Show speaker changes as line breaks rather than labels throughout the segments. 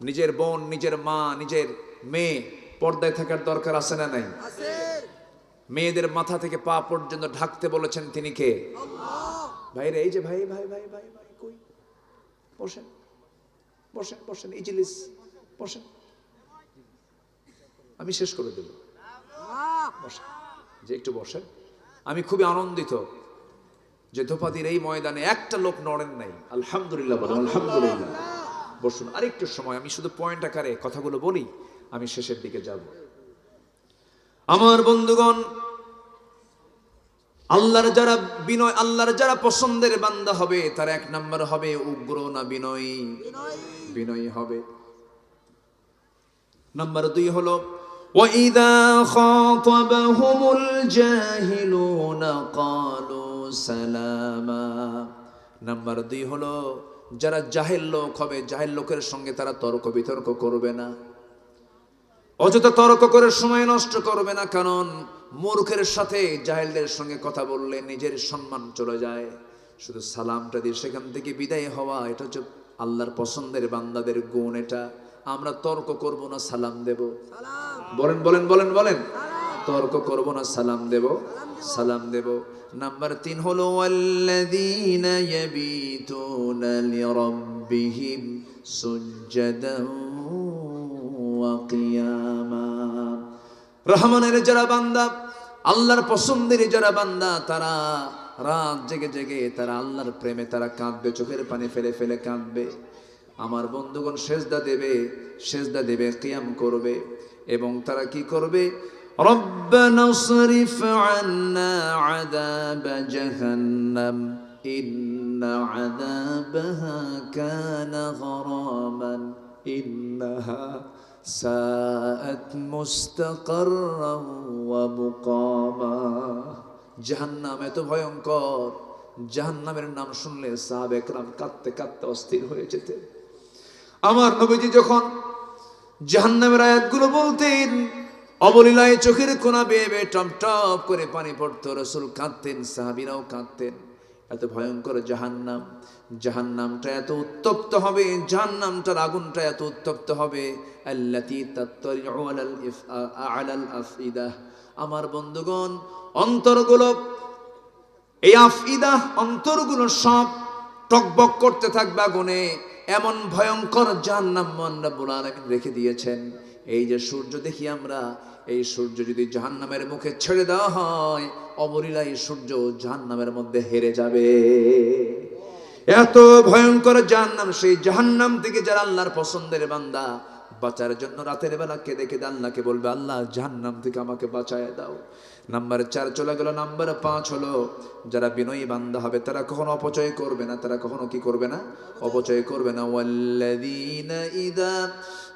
নিজের বোন নিজের মা নিজের মেয়ে পর্দায় থাকার দরকার আছে না নাই? মেয়েদের মাথা থেকে পা পর্যন্ত ঢাকতে বলেছেন তিনি কে? ভাইরে এই যে ভাই ভাই ভাই ভাই ভাই কই? বসেন বসেন বসেন ইজিলিস বসেন। আমি শেষ করে দেব। বসেন যে একটু বসেন। আমি খুবই আনন্দিত যে ধোপাদির এই ময়দানে একটা লোক নড়েন নাই। আলহামদুলিল্লাহ বলেন আলহামদুলিল্লাহ। বসুন আরেকটু সময় আমি শুধু পয়েন্ট আকারে কথাগুলো বলি আমি শেষের দিকে যাব আমার বন্ধুগণ আল্লাহর যারা বিনয় আল্লাহর যারা পছন্দের বান্দা হবে তার এক নাম্বার হবে উগ্র না বিনয়ী বিনয়ী হবে নাম্বার দুই হলো وَإِذَا خَاطَبَهُمُ الْجَاهِلُونَ قَالُوا سَلَامًا নাম্বার দুই হলো যারা জাহেল লোক হবে, জাহেল লোকের সঙ্গে তারা তর্ক বিতর্ক করবে না। অযথা তর্ক করে সময় নষ্ট করবে না, কারণ মূর্খের সাথে জাহেলদের সঙ্গে কথা বললে নিজের সম্মান চলে যায়। শুধু সালামটা দিয়ে সেখান থেকে বিদায় হওয়া, এটা হচ্ছে আল্লাহর পছন্দের বান্দাদের গুণ, এটা আমরা তর্ক করব না, সালাম দেব। বলেন বলেন বলেন বলেন। তর্ক করব না, সালাম দেব সালাম দেব। নাম্বার তিন হলো রহমানের যারা বান্দা, আল্লাহর পছন্দের যারা বান্দা, তারা রাত জেগে জেগে তারা আল্লাহর প্রেমে তারা কাঁদবে, চোখের পানি ফেলে ফেলে কাঁদবে। আমার বন্ধুগণ সেজদা দেবে সেজদা দেবে, কিয়াম করবে এবং তারা কি করবে? ربنا اصرف عنا عذاب جهنم إن عذابها كان غراما إنها ساءت مستقرا ومقاما জাহান্নাম এত ভয়ঙ্কর জাহান্নামের নাম শুনলে সাহাব একরাম কাঁদতে কাঁদতে অস্থির হয়ে যেতেন আমার নবীজি যখন জাহান্নামের আয়াতগুলো বলতেন অবলীলায় চোখের কোনা বেয়ে বেয়ে টপ টপ করে পানি পড়তো। রসুল কাঁদতেন, সাহাবিরাও কাঁদতেন। এত ভয়ঙ্কর জাহান্নাম। জাহান্নামটা এত উত্তপ্ত হবে, জাহান্নামটার আগুনটা এত উত্তপ্ত হবে। আমার বন্ধুগণ, অন্তরগুলো, এই আফইদা অন্তরগুলো সব টকবক করতে থাকবে আগুনে। এমন ভয়ঙ্কর জাহান্নাম আলামিন রেখে দিয়েছেন। এই যে সূর্য দেখি আমরা, এই সূর্য যদি জাহান্নামের মুখে ছেড়ে দেওয়া হয় অবলীলা এই সূর্য জাহান্নামের মধ্যে হেরে যাবে। এত ভয়ঙ্কর জাহান্নাম, সেই জাহান্নাম থেকে যারা আল্লাহর পছন্দের বান্দা, বাঁচার জন্য রাতের বেলা কেঁদে কেঁদে আল্লাহকে বলবে, আল্লাহ, জাহান্নাম থেকে আমাকে বাঁচায় দাও। নাম্বার চার চলে গেল, নাম্বার পাঁচ হলো, যারা বিনয়ী বান্দা হবে, তারা কখনো অপচয় করবে না, তারা কখনো কি করবে না? অপচয় করবে না।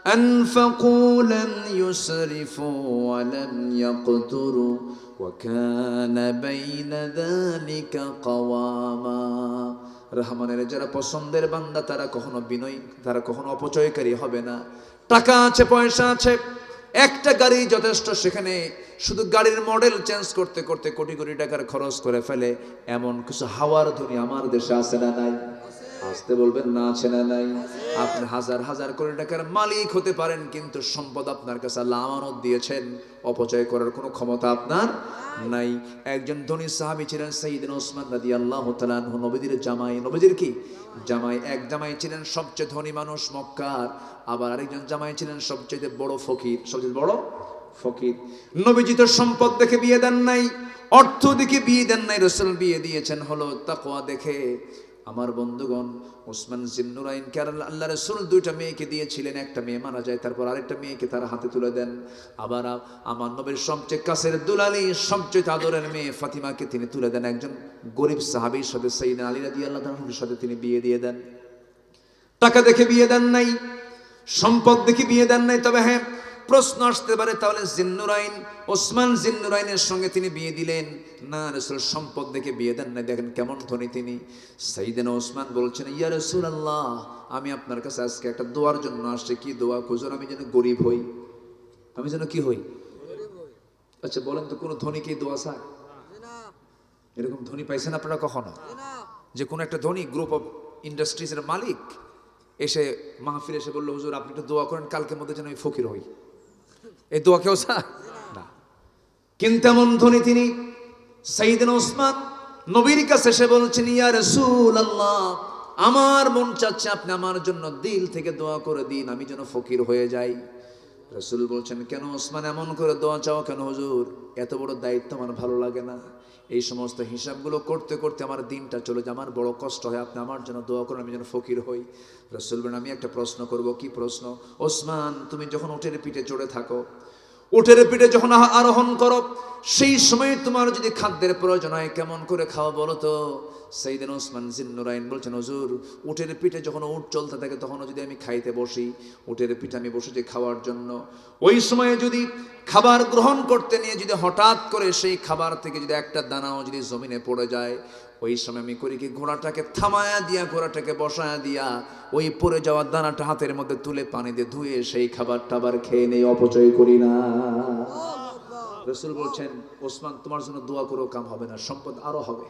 أنفقوا لم يسرفوا ولم يقتروا وكان بين ذلك قواما রহমানের যারা পছন্দের বান্দা তারা কখনো বিনয় তারা কখনো অপচয়কারী হবে না টাকা আছে পয়সা আছে একটা গাড়ি যথেষ্ট সেখানে শুধু গাড়ির মডেল চেঞ্জ করতে করতে কোটি কোটি টাকার খরচ করে ফেলে এমন কিছু হাওয়ার ধ্বনি আমার দেশে আছে না নাই আসতে বলবেন, না আছে না নাই। আপনি হাজার হাজার কোটি টাকার মালিক হতে পারেন, কিন্তু সম্পদ আপনার কাছে আল্লাহ আমানত দিয়েছেন। অপচয় করার কোনো ক্ষমতা আপনার নাই। একজন ধনী সাহাবী ছিলেন সাইদিন ওসমান রাদি আল্লাহ তালানহু নবীদের জামাই। নবীদের কি? জামাই, এক জামাই ছিলেন সবচেয়ে ধনী মানুষ মক্কার। আবার আরেকজন জামাই ছিলেন সবচেয়ে বড় ফকির। সবচেয়ে বড় ফকির। নবীজি তো সম্পদ দেখে বিয়ে দেন নাই, অর্থ দেখে বিয়ে দেন নাই, রসুল বিয়ে দিয়েছেন হলো তাকওয়া দেখে। আমার বন্ধুগণ ওসমান জিন্নুরাইনকে আর আল্লাহ রসুল দুইটা মেয়েকে দিয়েছিলেন, একটা মেয়ে মারা যায়, তারপর আরেকটা মেয়েকে তার হাতে তুলে দেন। আবার আমার নবীর সবচেয়ে কাছের দুলালি, সবচেয়ে আদরের মেয়ে ফাতিমাকে তিনি তুলে দেন। একজন গরিব সাহাবির সাথে সাইদিন আলী রাদি আল্লাহ সাথে তিনি বিয়ে দিয়ে দেন। টাকা দেখে বিয়ে দেন নাই, সম্পদ দেখে বিয়ে দেন নাই, তবে হ্যাঁ প্রশ্ন আসতে পারে, তাহলে জিন্নুরাইন, ওসমান জিন্নুরাইনের সঙ্গে তিনি বিয়ে দিলেন। না রসুল সম্পদ দেখে বিয়ে দেন না দেখেন কেমন ধনী তিনি। সাইদিন ওসমান বলছেন, ইয়া রসুল আল্লাহ আমি আপনার কাছে আজকে একটা দোয়ার জন্য আসছি। কি দোয়া? খুঁজুন আমি যেন গরিব হই। আমি যেন কি হই? আচ্ছা বলেন তো, কোনো ধনী কি দোয়া চায়? এরকম ধনী পাইছেন আপনারা কখনো? যে কোনো একটা ধনী গ্রুপ অফ ইন্ডাস্ট্রিজের মালিক এসে মাহফিল এসে বলল, হুজুর, আপনি একটু দোয়া করেন, কালকের মধ্যে যেন আমি ফকির হই। এই দোয়া কেউ চায় না। কিন্তু এমন ধনী তিনি সাইদিন ওসমান নবীর কাছে সে বলছেন, ইয়া রসুল আল্লাহ আমার মন চাচ্ছে আপনি আমার জন্য দিল থেকে দোয়া করে দিন, আমি যেন ফকির হয়ে যাই। রসুল বলছেন, কেন ওসমান, এমন করে দোয়া চাও কেন হুজুর? এত বড় দায়িত্ব আমার ভালো লাগে না। এই সমস্ত হিসাবগুলো করতে করতে আমার দিনটা চলে যায়। আমার বড় কষ্ট হয়। আপনি আমার জন্য দোয়া করেন, আমি যেন ফকির হই। রসুল বলেন, আমি একটা প্রশ্ন করব, কি প্রশ্ন? ওসমান, তুমি যখন উঠের পিঠে চড়ে থাকো, উঠের পিঠে যখন আরোহণ করো সেই সময় তোমার যদি খাদ্যের প্রয়োজন হয়, কেমন করে খাওয়া বলো তো? সেই সেইদিন ওসমান জিন্নুরাইন বলছেন, হজুর উঠের পিঠে যখন উঠ চলতে থাকে, তখনও যদি আমি খাইতে বসি উঠের পিঠে আমি বসেছি খাওয়ার জন্য। ওই সময়ে যদি খাবার গ্রহণ করতে নিয়ে যদি হঠাৎ করে সেই খাবার থেকে যদি একটা দানাও যদি জমিনে পড়ে যায়, ওই সময় আমি করি কি, ঘোড়াটাকে থামায়া দিয়া, ঘোড়াটাকে বসায়া দিয়া, ওই পড়ে যাওয়ার দানাটা হাতের মধ্যে তুলে পানি দিয়ে ধুয়ে সেই খাবারটা আবার খেয়ে নেই, অপচয় করি না। রসুল বলছেন ওসমান তোমার জন্য দোয়া করেও কাম হবে না সম্পদ আরও হবে।